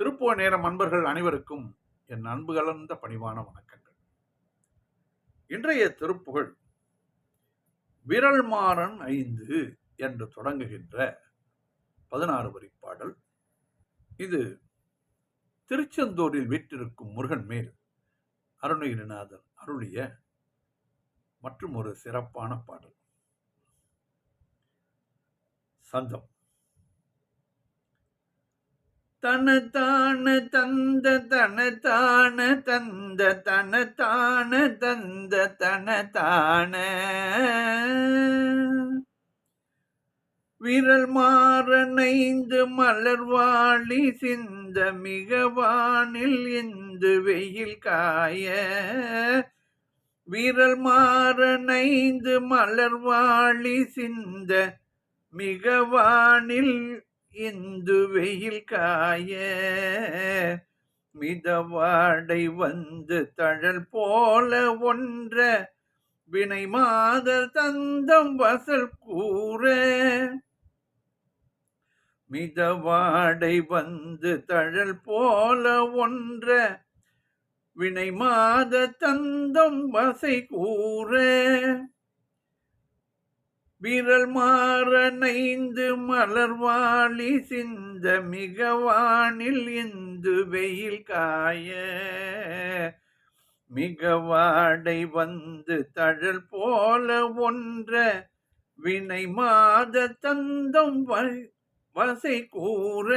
திருப்புவ நேரம் அன்பர்கள் அனைவருக்கும் என் அன்பு கலந்த பணிவான வணக்கங்கள். இன்றைய திருப்புகழ் விரல்மாறன் ஐந்து என்று தொடங்குகின்ற பதினாறு வரி பாடல் இது திருச்செந்தூரில் வீற்றிருக்கும் முருகன் மேல் அருணகிரிநாதன் அருளிய மற்றும் ஒரு சிறப்பான பாடல். சந்தம் தனதான தந்த தனதான தந்த தனதான தந்த தனதான விரல் மாறனைந்து மலர்வாளி சிந்த மிகவானில் இந்து வெயில் காய. விரல் மாறனைந்து மலர்வாளி சிந்த மிகவானில் இந்து வெயில் காய மிதவாடை வந்து தழல் போல ஒன்ற வினை மாதர் தந்தம் வசல் கூற. மிதவாடை வந்து தழல் போல ஒன்ற வினை மாத தந்தம் வசை கூற. விரல் மாறனைந்து மலர்வாளி சிந்த மிகவானில் இந்து வெயில் காய. மிகவாடை வந்து தழல் போல ஒன்ற வினை மாத தந்தம் வசை கூற.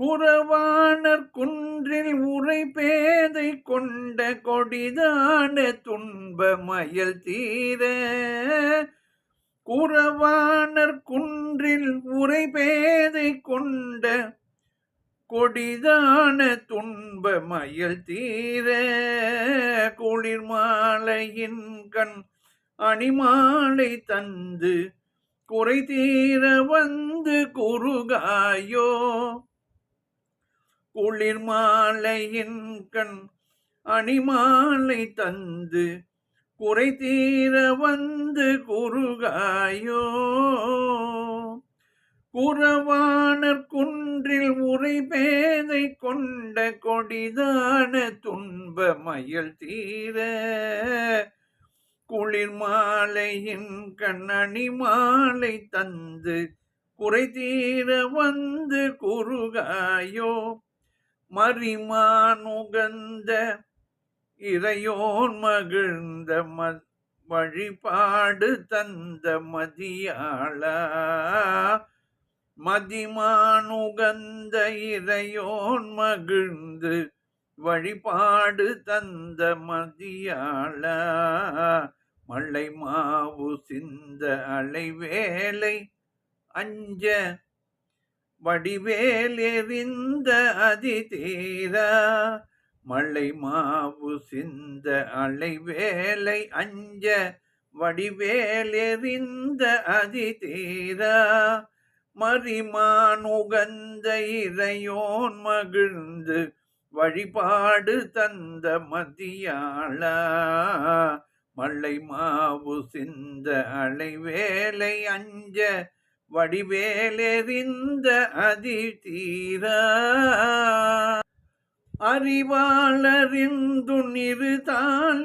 குறவாணர் குன்றில் உரை பேதை கொண்ட கொடிதான துன்ப மயல் தீர. குறவாணர் குன்றில் உரை பேதை கொண்ட கொடிதான துன்ப மயல் தீர. குளிர் மாலையின் கண் அணிமாலை தந்து குறை தீர வந்து குறுகாயோ. குளிர் மாலையின் கண் அணிமாலை தந்து குறை தீர வந்து குறுகாயோ. குறவானர் குன்றில் உரை பேதை கொண்ட கொடிதான துன்ப மயல் தீர. குளிர் மாலையின் கண்ணணி மாலை தந்து குறை தீர வந்து குறுகாயோ. மறிமானுகந்த இறையோன் மகிழ்ந்த ம வழிபாடு தந்த மதியாளா. மதிமானுகந்த இறையோன் மகிழ்ந்து வழிபாடு தந்த மதியாள. மள்ளை மாவு சிந்த அலைவேலை அஞ்ச வடிவேல் எறிந்த அதிதீரா மழை மாவு சிந்த அலைவேலை அஞ்ச வடிவேல் எறிந்த அதிதீரா மறிமான் உகந்த இறையோன் மகிழ்ந்து வழிபாடு தந்த மதியாள மல்லை மாவு சிந்த அலைவேலை அஞ்ச வடிவேலெறிந்த அதி தீர அறிவாளறிந்து நிறுதால்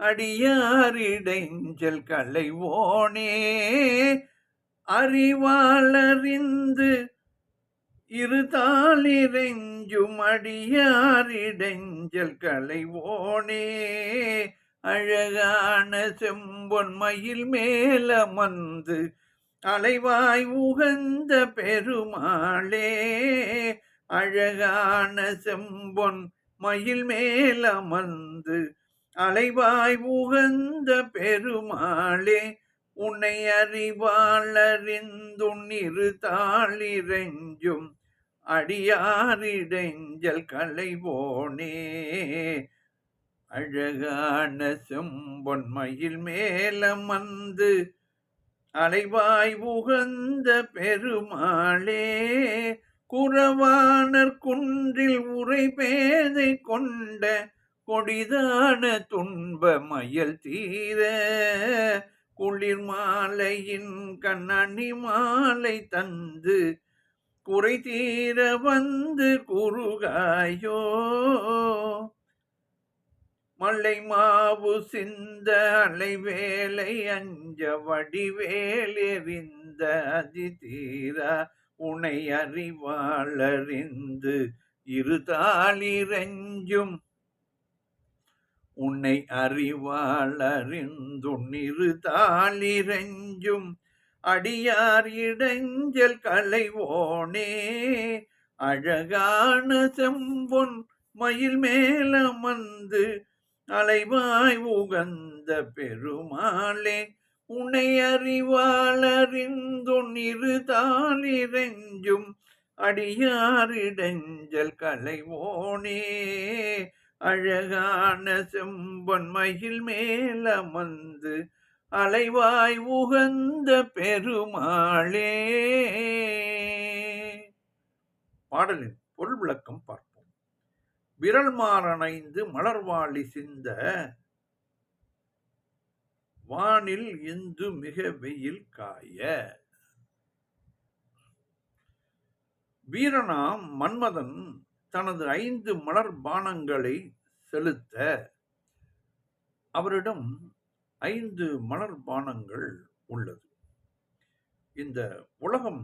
அடியாரிடைஞ்சல் கலைவோனே அறிவாளறிந்து இருதாளிரெஞ்சும் அடியாரிடைஞ்சல் கலைவோனே அழகான செம்பொன் மயில் வந்து அலைவாய் உகந்த பெருமாளே அழகான செம்பொன் மயில் மேல் அமர்ந்து அலைவாய் உகந்த பெருமாளே உன்னை அறிவாளறிந்துன்னிரு தாளிரெஞ்சும் அடியாரிடைஞ்சல் களைவோனே அழகான செம்பொன் செம்பொன்மையில் மேலமந்து அலைவாய் புகந்த பெருமாளே குறவானர் குன்றில் உரை பேதை கொண்ட கொடிதான துன்ப மயல் தீர குளிர் மாலையின் கண்ணணி மாலை தந்து குறை தீர வந்து குறுகாயோ மலை மாவு சிந்த அலை வேலை அஞ்ச வடிவேலெறிந்த அதி தீரா உனை அறிவாளறிந்து இருதாளிரஞ்சும் உன்னை அறிவாளறிந்துன்னிரு தாளிரஞ்சும் அடியார் இடைஞ்சல் களைவோனே அழகான செம்பொன் மயில் மேலமந்து அலைவாய் உகந்த பெருமாளே உன்னை அறிவாளறிந்துன்னிரு தாளிரஞ்சும் அடியாரிடஞ்சல் கலைவோனே. அழகான செம்பன் மயில் மேலமந்து அலைவாய் உகந்த பெருமாளே. பாடலின் பொருள் விளக்கம் பார்ப்போம். விரல் மாறணைந்து மலர்வாளி சிந்த வானில் இந்து மிக வெயில் காய. வீரனாம் மன்மதன் தனது ஐந்து மலர் பானங்களை செலுத்த அவரிடம் ஐந்து மலர் பானங்கள் உள்ளது. இந்த உலகம்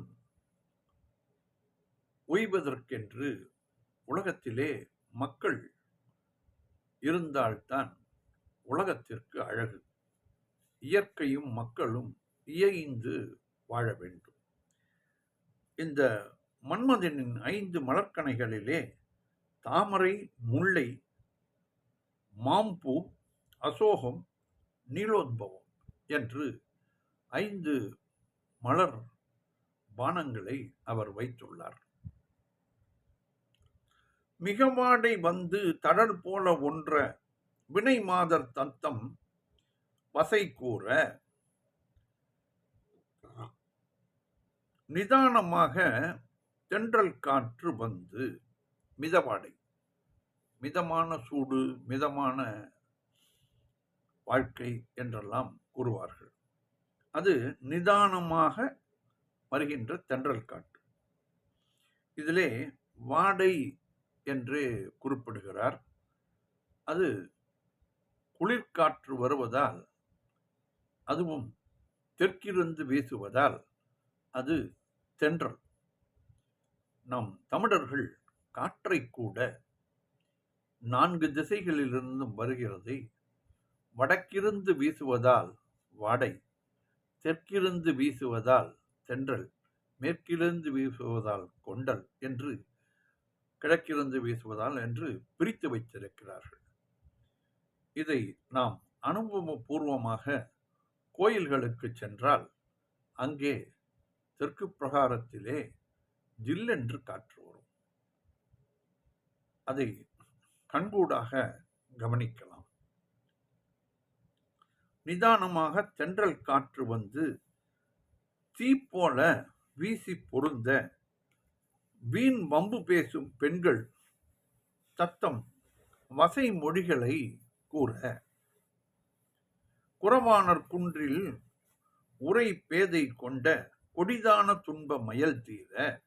ஓய்வதற்கென்று உலகத்திலே மக்கள் இருந்தால்தான் உலகத்திற்கு அழகு. இயற்கையும் மக்களும் இயைந்து வாழ வேண்டும். இந்த மன்மதனின் ஐந்து மலர்க்கணைகளிலே தாமரை முல்லை மாம்பூ அசோகம் நீலோத்பவம் என்று ஐந்து மலர் பானங்களை அவர் வைத்துள்ளார். மிகவாடை வந்து தடல் போல ஒன்ற வினை மாதர் தத்தம் வசை கூற நிதானமாக தென்றல் காற்று வந்து மிதவாடை. மிதமான சூடு மிதமான வாழ்க்கை என்றெல்லாம் கூறுவார்கள். அது நிதானமாக வருகின்ற தென்றல் காற்று. இதிலே வாடை என்று குறிப்பிடுகிறார். அது குளிர்காற்று வருவதால் அதுவும் தெற்கிருந்து வீசுவதால் அது தென்றல். நம் தமிழர்கள் காற்றை கூட நான்கு திசைகளிலிருந்தும் வருகிறது. வடக்கிருந்து வீசுவதால் வாடை தெற்கிருந்து வீசுவதால் தென்றல் மேற்கிலிருந்து வீசுவதால் கொண்டல் என்று கிழக்கிருந்து வீசுவதால் என்று பிரித்து வைத்திருக்கிறார்கள். இதை நாம் அனுபவபூர்வமாக கோயில்களுக்கு சென்றால் அங்கே தெற்கு பிரகாரத்திலே ஜில்லென்று காற்று வரும். அதை கண்கூடாக கவனிக்கலாம். நிதானமாக தென்றல் காற்று வந்து தீ போல வீசி பொருந்த வீண் வம்பு பேசும் பெண்கள் தத்தம் வசை மொழிகளை கூற. குறவானர் குன்றில் உரை பேதை கொண்ட கொடிதான துன்ப மயல் தீர.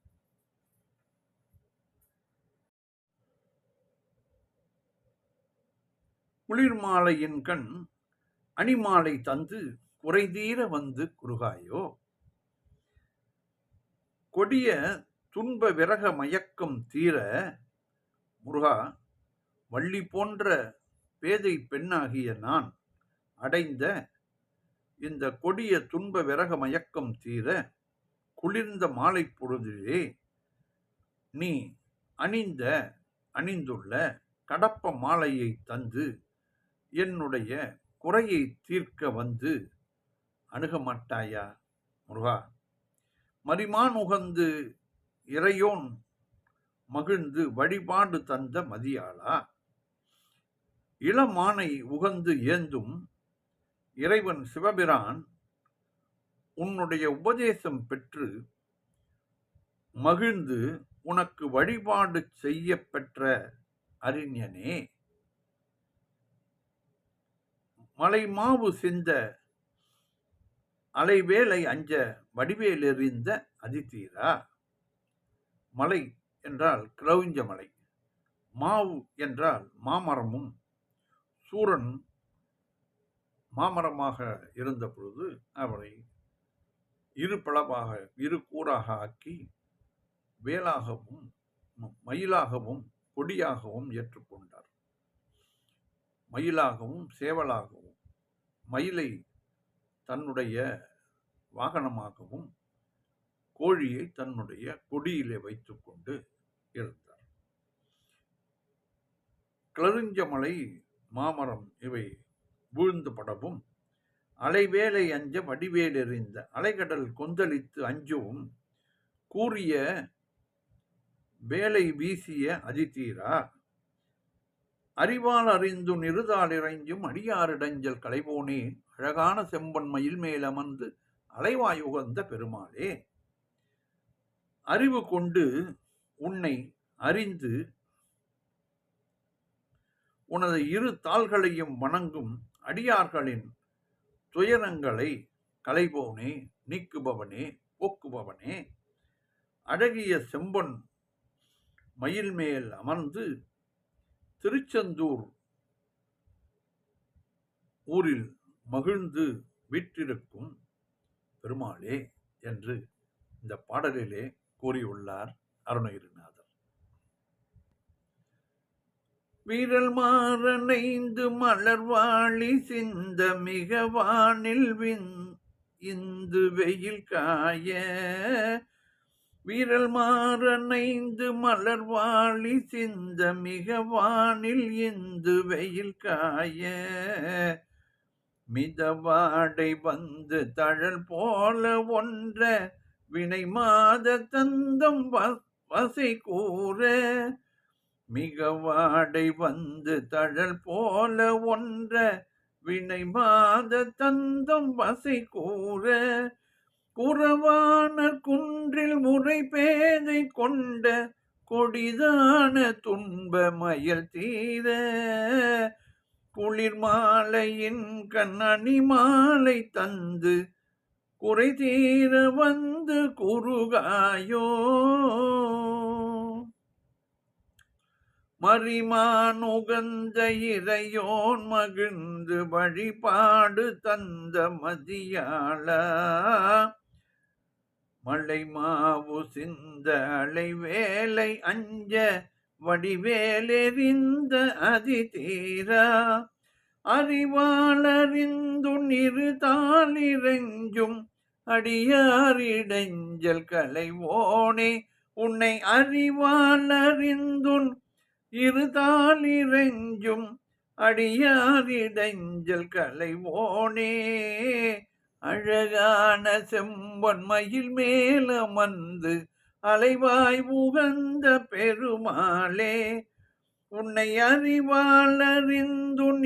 குளிர்மாலையின் கண் அணிமாலை தந்து குறைதீர வந்து குறுகாயோ. கொடிய துன்ப விரக மயக்கம் தீர முருகா வள்ளி போன்ற பேதை பெண்ணாகிய நான் அடைந்த இந்த கொடிய துன்ப விரக மயக்கம் தீர குளிர்ந்த மாலை பொழுதிலே நீ அணிந்த அணிந்துள்ள கடப்ப மாலையை தந்து என்னுடைய குறையை தீர்க்க வந்து அணுக மாட்டாயா முருகா? மரிமான் உகந்து இறையோன் மகிழ்ந்து வழிபாடு தந்த மதியாளா? இளமானை உகந்து ஏந்தும் இறைவன் சிவபிரான் உன்னுடைய உபதேசம் பெற்று மகிழ்ந்து உனக்கு வழிபாடு செய்ய பெற்ற அறிஞனே. மலைமாவு சிந்த அலைவேலை அஞ்ச வடிவேலெறிந்த அதித்தீரா? மலை என்றால் கிளவிஞ்ச மலை. மாவு என்றால் மாமரமும். சூரன் மாமரமாக இருந்த பொழுது அவரை இரு பளவாக இரு கூறாக ஆக்கி வேலாகவும் மயிலாகவும் கொடியாகவும் ஏற்றுக்கொண்டார் மயிலாகவும் சேவலாகவும் மயிலை தன்னுடைய வாகனமாகவும் கோழியை தன்னுடைய கொடியிலே வைத்துக்கொண்டு இருந்தார். கிளறிஞ்சமலை மாமரம் இவை வீழ்ந்து படவும் அலைவேலை அஞ்ச வடிவேலெறிந்த அலைகடல் கொந்தளித்து அஞ்சவும் கூறிய வேலை வீசிய அதிதீரா அறிவால் அறிந்து நிறுதால் இறைஞ்சும் அடியாரிடஞ்சல் கலைவோனே அழகான செம்பன் மயில் மேல் அமர்ந்து அலைவாய் உகந்த பெருமாளே. அறிவு கொண்டு உன்னை அறிந்து உனது இரு தாள்களையும் வணங்கும் அடியார்களின் துயரங்களை கலைபவனே நீக்குபவனே போக்குபவனே. அழகிய செம்பன் மயில் மேல் அமர்ந்து திருச்செந்தூர் ஊரில் மகிழ்ந்து விற்றிருக்கும் பெருமாளே என்று இந்த பாடலிலே கூறியுள்ளார் அருணகிரிநாதர். வீரல் மாறனைந்து மலர்வாழி சிந்த மிக வானில் வின் இந்து வெயில் காய. வீரல் மாறனைந்து மலர்வாழி சிந்த மிக வானில் இந்து வெயில் காய. மிதவாடை வந்து தழல் போல ஒன்ற வினை மாத தந்தம் வசை கூற மிக வாடை வந்து தழல் போல ஒன்ற வினை மாத தந்தம் வசை கூற குறவான குன்றில் முறை பேதை கொண்ட கொடிதான துன்ப மயல் தீர குளிர் மாலையின் கண்ணணி மாலை தந்து குறை தீர வந்து குறுகாயோ. மறிமானுகந்த இறையோன் மகிழ்ந்து வழிபாடு தந்த மதியாள. மழை மாவு சிந்த அலை வேலை அஞ்ச வடிவேலெறிந்த அதி தீரா அறிவாளறிந்து அடியாரிடைஞ்சல் கலைவோனே உன்னை அறிவாளறிந்துன் இருதாலிரெஞ்சும் அடியாரிடைஞ்சல் கலைவோனே அழகான செம்பன் மயில் மேலமர்ந்து அலைவாய் உகந்த பெருமாளே உன்னை அறிவாளறிந்துன்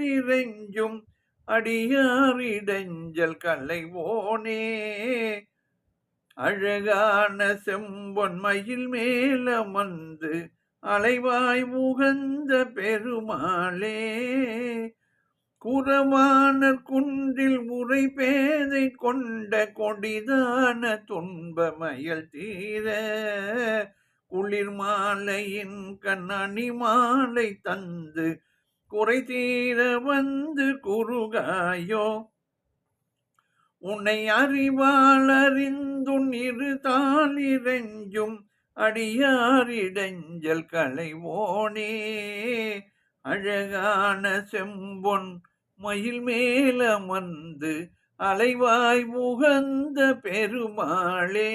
இறைஞ்சும் அடியாரிடஞ்சல் கலைவோனே அழகான செம்பொன் மயில் வந்து அலைவாய் முகந்த பெருமாளே. குறவானர் குன்றில் முறை பேதை கொண்ட கொடிதான துன்பமயல் தீர. குளிர் மாலையின் கண்ணணி மாலை தந்து குறை தீர வந்து குறுகாயோ. உன்னை அறிவாளறிந்துன் இரு தாளிரெஞ்சும் அடியாரிடஞ்சல் களைவோனே. அழகான செம்பொன் மயில் மேலமர்ந்து அலைவாய் முகந்த பெருமாளே.